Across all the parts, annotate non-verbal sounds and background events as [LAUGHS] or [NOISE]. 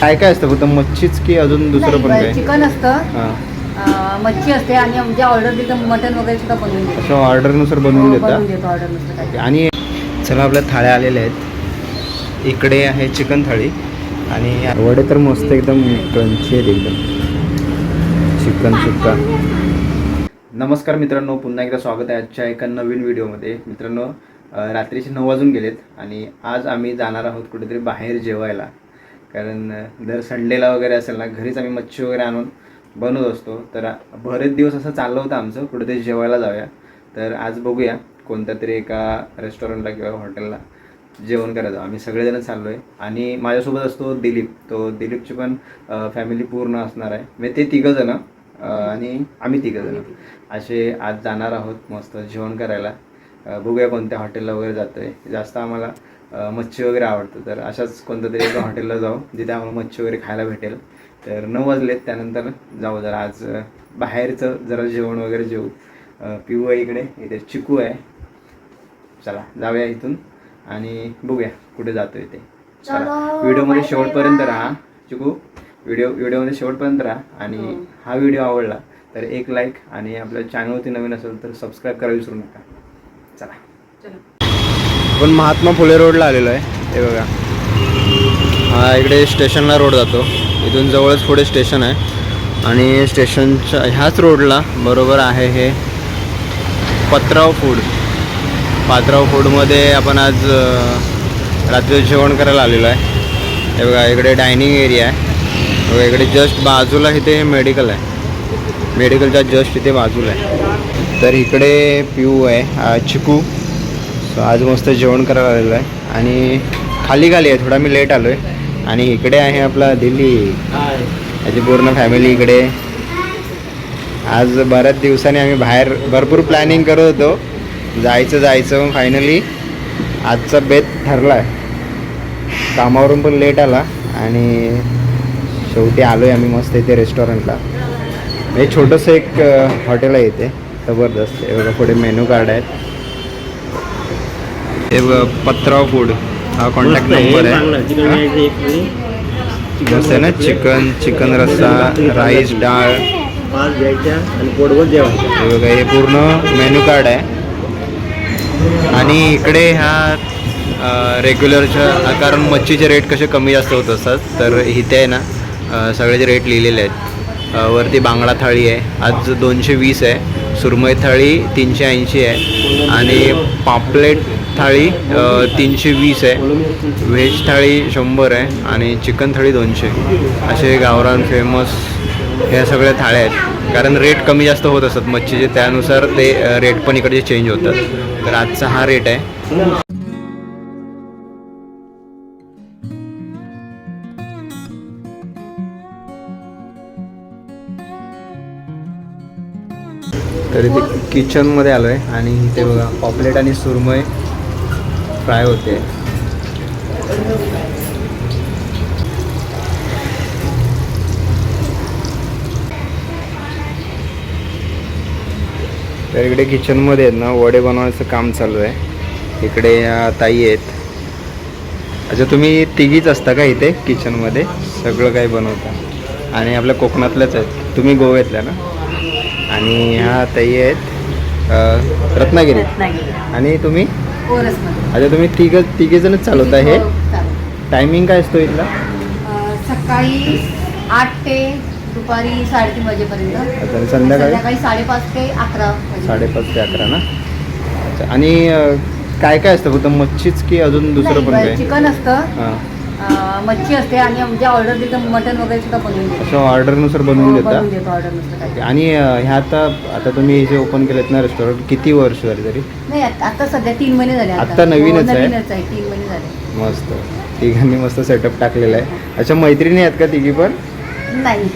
काय काय असतं फक्त मच्छीच की अजून दुसरं पण काय? चिकन असतं. हां. अं, मच्छी असते आणि ऑर्डर मटन वगैरे सुद्धा बनवून देतो ऑर्डरनुसार बनवून हो, देता? बनवून देतो ऑर्डरनुसार काय आणि चला आपल्या थाळ्या आलेल्या आहेत. इकडे आहे चिकन थाळी. आणि वडे तर मस्त एकदम क्रंची आहेत एकदम. चिकन सुक्का. नमस्कार मित्रांनो पुन्हा एकदा स्वागत आहे आजच्या एका नवीन व्हिडिओमध्ये. मित्रांनो अं, रात्रीचे नऊ वाजून गेलेत आणि आज आम्ही जाणार आहोत कुठेतरी बाहेर जेवायला. कारण दर संडेला वगैरे असेल ना घरीच आम्ही मच्छी वगैरे आणून बनवत असतो. तर बरेच दिवस असं चाललं होतं आमचं. कुठेतरी जेवायला जाऊया. तर आज बघूया कोणत्या तरी एका रेस्टॉरंटला किंवा हॉटेलला जेवण करायचं आम्ही सगळेजण चाललो आहे आणि माझ्यासोबत असतो दिलीप. तो दिलीपची पण फॅमिली पूर्ण असणार आहे. म्हणजे ते तिघंजणं. आणि आम्ही तिघंजणं. असे आज जाणार आहोत मस्त जेवण करायला. बघूया कोणत्या हॉटेलला वगैरे जातो आहे जास्त आम्हाला मच्छी वगैरे आवडतं. तर अशाच कोणत्या तरी एका हॉटेलला जाऊ जिथे आम्हाला मच्छी वगैरे खायला भेटेल. तर नऊ वाजलेत त्यानंतर जाऊ जरा. आज बाहेरचं जरा जेवण वगैरे जेवू अं, पिऊ आहे इकडे. इथे चिकू आहे. चला जाऊया इथून आणि बघूया कुठे जातोय ते. चला व्हिडिओमध्ये शेवटपर्यंत. राहा. चिकू व्हिडिओ व्हिडिओमध्ये शेवटपर्यंत राहा आणि हो. हा व्हिडिओ आवडला तर एक लाईक आणि आपल्या चॅनलवरती नवीन असेल तर सबस्क्राईब करायला विसरू नका. चला. चलो. आपण महात्मा फुले रोडला आलेलो आहे. हे बघा. हा इकडे स्टेशनला रोड जातो. इथून जवळच पुढे स्टेशन आहे. आणि स्टेशनच्या ह्याच रोडला बरोबर आहे हे पत्राव फूड. पात्राव फूडमध्ये आपण आज रात्री जेवण करायला आलेलो आहे. हे बघा इकडे डायनिंग एरिया आहे. बघा इकडे जस्ट बाजूला इथे हे मेडिकल आहे. मेडिकलच्या जस्ट इथे बाजूला आहे. तर इकडे पिऊ आहे चिकू. सो आज मस्त जेवण करायला आलेलो आहे. आणि खाली खाली आहे थोडा मी लेट आलो आहे आणि इकडे आहे आपला दिल्ली. याची पूर्ण फॅमिली इकडे. आज बऱ्याच दिवसांनी आम्ही बाहेर भरपूर प्लॅनिंग करत होतो. जायचं जायचं फायनली आजचा बेत ठरला आहे कामावरून पण लेट आला. आणि शेवटी आलो आहे आम्ही मस्त इथे रेस्टॉरंटला हे छोटंसं एक हॉटेल आहे इथे. जबरदस्त. बघा पुढे मेनू कार्ड आहेत. हे बघा पत्राव फूड हा कॉन्टॅक्ट नंबर आहे ना चिकन चिकन रस्सा राईस डाळ. हे बघा हे पूर्ण मेन्यू कार्ड आहे. आणि इकडे ह्या रेग्युलरच्या कारण मच्छीचे रेट कसे कमी जास्त होत असतात तर इथे आहे ना अ, सगळ्याचे रेट लिहिलेले आहेत वरती बांगडा थाळी आहे आज दोनशे वीस आहे सुरमई थाळी तीनशे ऐंशी आहे आणि पापलेट थाळी तीनशे वीस आहे. व्हेज थाळी शंभर आहे आणि चिकन थाळी दोनशे. असे गावरान फेमस ह्या सगळ्या थाळ्या आहेत. कारण रेट कमी जास्त होत असतात मच्छीचे. त्यानुसार ते रेट पण इकडचे चेंज होतात. तर आजचा हा रेट आहे. तर इथे किचनमध्ये आलो आहे आणि इथे बघा पॉपलेट आणि सुरमय फ्राय होते. तर इकडे किचनमध्ये आहेत ना वडे बनवण्याचं काम चालू आहे. इकडे ताई आहेत. अच्छा तुम्ही तिघीच असता का इथे किचनमध्ये सगळं काही बनवता. आणि आपल्या कोकणातल्याच आहेत. तुम्ही गोव्यातल्या ना? आणि ह्या ताई आहेत रत्नागिरी आणि तुम्ही? अच्छा तुम्ही तिघ तिघेजणच चालवता हे हो, चालेल. टायमिंग काय असतो इथला? सकाळी आठ ते दुपारी साडेतीन वाजेपर्यंत. अच्छा आणि संध्याकाळी? संध्याकाळी साडेपाच ते अकरा. साडेपाच ते अकरा ना? अच्छा आणि अ, काय काय असतं? फक्त मच्छीच की अजून दुसरं पण नाही, काय चिकन असतं. हां. मच्छी असते आणि म्हणजे ऑर्डर देतो मटन वगैरे सुद्धा बनवून देतो. ऑर्डरनुसार बनवून हो, देता? बनवून देतो ऑर्डरनुसार काय आणि अ, ह्या आता आता तुम्ही जे ओपन केलेत ना रेस्टॉरंट किती वर्ष झाली तरी? नाही आत- आता सध्या तीन महिने झाले आत्ता नवीनच हो, आहे? नवीनच आहे तीन महिने झाले. मस्त. तिघांनी मस्त सेटअप टाकलेला आहे. अच्छा मैत्रिणी आहेत का तिघी पण? नाही.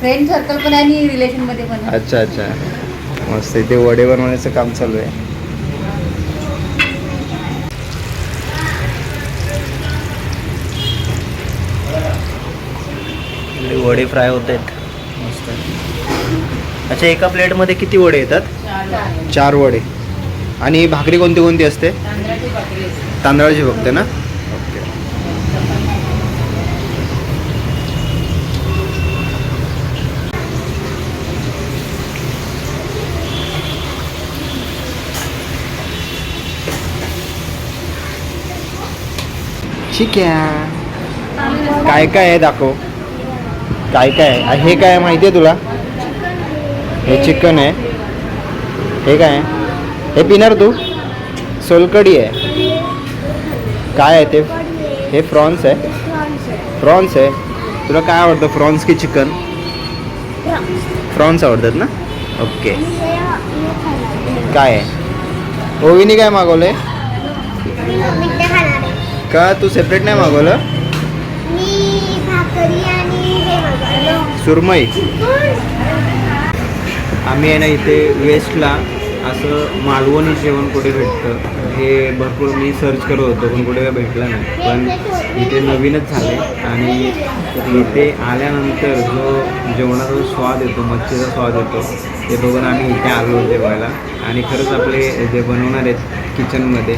फ्रेंड सर्कल पण आहे आणि रिलेशनमध्ये पण आहे. अच्छा अच्छा. मस्त. इथे वडे बनवण्याचं काम चालू आहे. वडे फ्राय होत आहेत मस्त अच्छा एका प्लेटमध्ये किती वडे येतात? चार वडे. आणि भाकरी कोणती कोणती असते? तांदळाची बघते ना? ओके. ठीक आहे. काय काय आहे दाखव. काय काय? आहे हे काय माहिती आहे तुला? हे चिकन आहे. हे काय? आहे हे पिणार तू? सोलकडी आहे. काय आहे ते? हे फ्रॉन्स आहे. फ्रॉन्स आहे. तुला काय आवडतं फ्रॉन्स की चिकन? फ्रॉन्स आवडतात ना? ओके. काय आहे? ओवीनी काय खाणार आहे. का? तू सेपरेट नाही मागवलं मी भाकरी आणि हे मागवलं सुरमई. आम्ही आहे ना इथे वेस्टला असं मालवणी जेवण कुठे भेटतं? हे भरपूर मी सर्च करत होतो पण कुठे काय भेटलं नाही. पण इथे नवीनच झाले आणि इथे आल्यानंतर जो जेवणाचा जो स्वाद येतो मच्छीचा स्वाद येतो ते बघून आम्ही इथे आलो जेवायला. आणि खरंच आपले जे बनवणार आहेत किचनमध्ये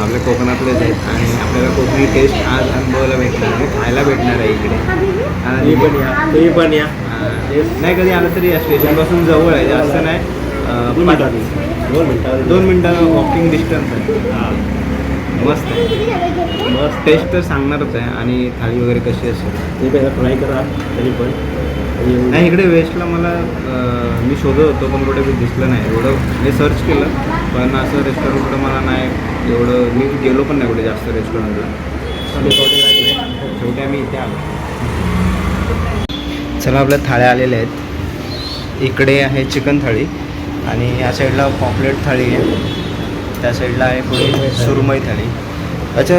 आपल्या कोकणातलेच आहेत आणि आपल्याला कोकणी टेस्ट आज अनुभवायला भेटणार आहे खायला भेटणार आहे इकडे. आणि पण या तुम्ही पण या. नाही कधी आलं तरी या स्टेशनपासून जवळ आहे जास्त नाही. दोन मिनिटात दोन मिनिटात दोन मिनटं वॉकिंग डिस्टन्स आहे. हां. मस्त आहे. मस्त. टेस्ट तर सांगणारच आहे आणि थाळी वगैरे कशी असेल. पहिला ट्राय करा तरी पण. नाही इकडे वेस्टला मला मी शोधत होतो पण कुठे दिसलं नाही. एवढं मी सर्च केलं पण असं रेस्टॉरंट कुठं मला नाही एवढं मी गेलो पण नाही कुठे जास्त रेस्टॉरंटला. शेवटी आम्ही इथे आलो. चला आपल्या थाळ्या आलेल्या आहेत. इकडे आहे चिकन थाळी आणि या साईडला पॉपलेट थाळी आहे. त्या साईडला आहे पुढे सुरमई थाळी. अच्छा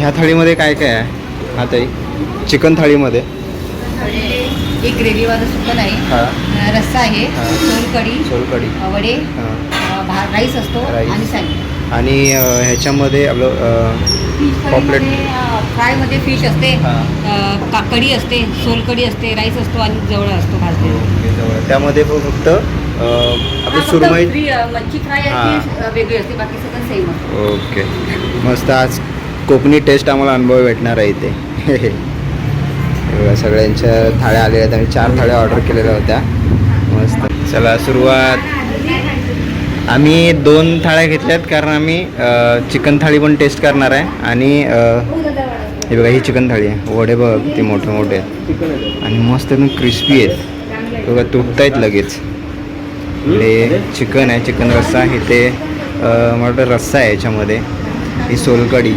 ह्या थाळीमध्ये काय काय आहे? हा ताई चिकन थाळीमध्ये. एक ग्रेव्हीवालं चिकन आहे हा. अं, रस्सा आहे. सोलकढी अं, वडे हां. अं, भा- राईस असतो. आणि सँडविच आणि ह्याच्यामध्ये आपलं पॉपलेट. फ्रायमध्ये फिश असते. अं, का- कढी असते सोलकढी असते राईस असतो आणि जवळ असतो भाजलेला. त्यामध्ये फक्त आपली सुरमई मच्छी फ्राय वेगळी असते. बाकी सगळं सेम ओके. मस्त आज कोकणी टेस्ट आम्हाला अनुभव भेटणार आहे इथे. [LAUGHS] बघा सगळ्यांच्या थाळ्या आलेल्या आहेत आम्ही चार थाळ्या ऑर्डर केलेल्या होत्या. मस्त. चला सुरुवात. आम्ही दोन थाळ्या घेतल्यात कारण आम्ही चिकन थाळी पण टेस्ट करणार आहे. आणि हे बघा ही चिकन थाळी आहे. वडे बघ ते मोठे मोठे आहेत. आणि मस्त एकदम क्रिस्पी आहेत. बघा तुटत आहेत लगेच. हे चिकन आहे. चिकन रस्सा हे ते मला वाटतं रस्सा आहे याच्यामध्ये. ही सोलकढी.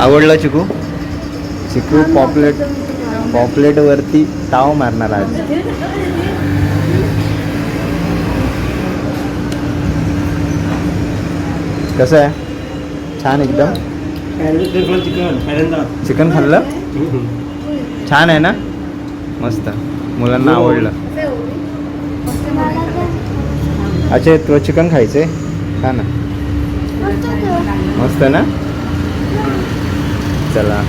आवडला चिकू? चिकू पॉपलेट पॉपलेटवरती ताव मारणार आज. कसं आहे? छान एकदम. चिकन चिकन खाल्लं? छान आहे ना? मस्त. मुलांना आवडलं. अच्छा तुला चिकन खायचंय? खा ना. मस्त ना? चला.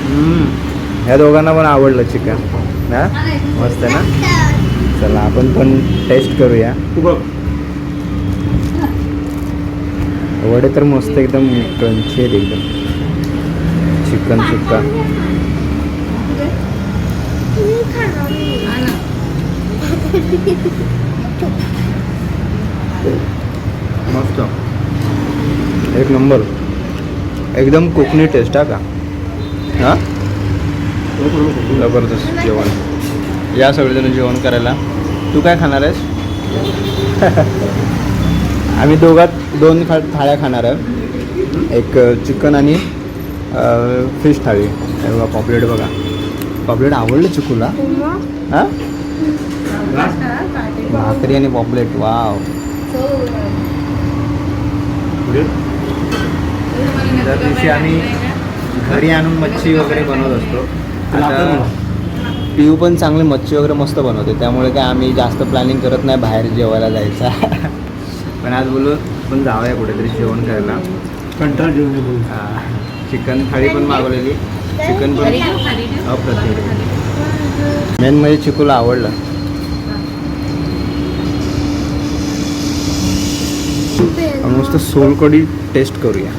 ह्या दोघांना पण आवडलं चिकन. ना मस्त ना? चला आपण पण टेस्ट करूया. तू बघ. वडे तर मस्त एकदम क्रंची आहेत एकदम. चिकन सुक्का. मस्त. एक नंबर. एकदम कोकणी टेस्ट हा का? हां? जबरदस्त जेवण. या सगळेजण जेवण करायला. तू काय खाणार आहेस? [LAUGHS] आम्ही दोघात दोन खा थाळ्या खाणार आहे एक चिकन आणि फिश थाळी. बघा पॉपलेट बघा. पॉपलेट आवडलं चिकूला? हां? भाकरी आणि पॉपलेट वाव. दर दिवशी आम्ही घरी आणून मच्छी वगैरे बनवत असतो. पिऊ पण चांगली मच्छी वगैरे मस्त बनवते त्यामुळे काय आम्ही जास्त प्लॅनिंग करत नाही बाहेर जेवायला जायचा. [LAUGHS] पण आज बोलू पण जाऊया कुठेतरी जेवण करायला. कंटाळ जेवण चिकन थाळी पण मागवलेली. चिकन पण अप्रतिम. मेन म्हणजे चिकूला आवडलं. आपण मस्त सोलकढी टेस्ट करूया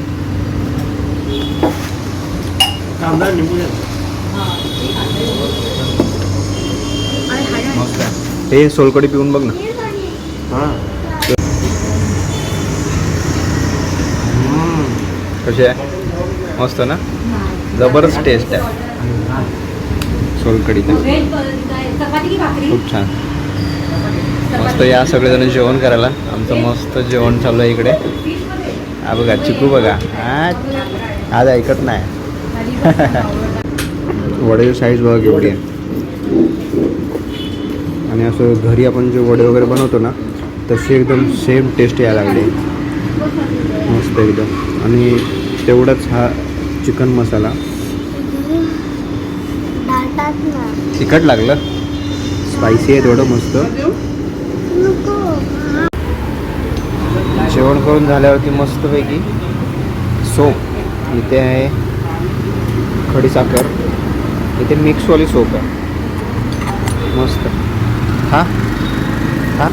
कांदा निंबू द्या. मस्त आहे हे सोलकढी पिऊन बघ ना. हां. कशी आहे? मस्त ना? जबरदस्त टेस्ट आहे. सोलकडीचं खूप छान. मस्त या सगळेजण जेवण करायला. आमचं मस्त जेवण चालू आहे इकडे. हा बघा चिकू बघा. आ, आज ऐकत नाही. [LAUGHS] वड्याची साईज बघा केवढी आहे. आणि असं घरी आपण जे वडे वगैरे बनवतो ना तशी एकदम सेम टेस्ट यायला लागली. मस्त एकदम. आणि तेवढाच हा चिकन मसाला. तिखट लागलं? स्पायसी आहे थोडं मस्त. जेवण करून झाल्यावरती मस्तपैकी सोप. इथे आहे खडीसाखर इथे मिक्सवाली सोप आहे. मस्त. हा? हा?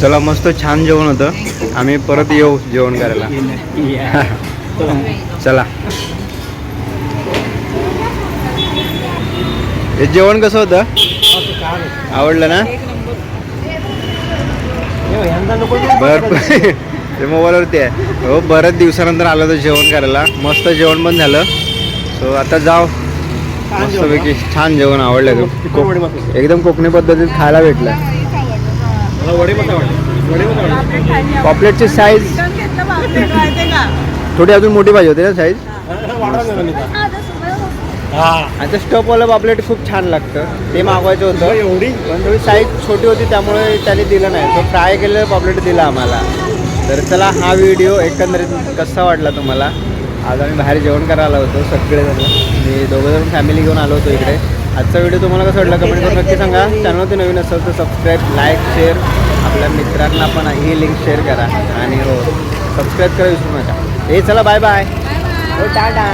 चला मस्त छान जेवण होतं. आम्ही परत येऊ जेवण करायला. [LAUGHS] चला. हे जेवण कसं होतं? आवडलं ना? भरपूर. [LAUGHS] ते मोबाईलवरती आहे. हो बऱ्याच दिवसानंतर आलं तर जेवण करायला. मस्त जेवण पण झालं. सो आता जाऊ. मस्तपैकी छान जेवण आवडलं मस्त एकदम कोकणी पद्धतीत खायला भेटलं. मला वडे मस्त आवडले. वडे मस्त आवडले. पॉपलेटची साईज थोडी अजून मोठी पाहिजे होती ना साईज वाढवा जरा निदा. हा. आणि ते स्टफवालं पॉपलेट खूप छान लागतं. ते मागवायचं होतं. एवढी? पण थोडी साईज छोटी होती त्यामुळे त्याने दिलं नाही. तो फ्राय केलेलं पॉपलेट दिला आम्हाला. तर चला हा व्हिडिओ एकंदरीत कसा वाटला तुम्हाला? आज आम्ही बाहेर जेवण करायला होतो सगळेजण मी दोघंजण फॅमिली घेऊन आलो होतो इकडे. आजचा व्हिडिओ तुम्हाला कसा वाटला कमेंट करून नक्की सांगा. चॅनलवरती नवीन असेल तर सबस्क्राईब लाईक शेअर आपल्या मित्रांना पण ही लिंक शेअर करा. आणि हो सबस्क्राईब करा विसरू नका. हे चला बाय बाय हो टाटा.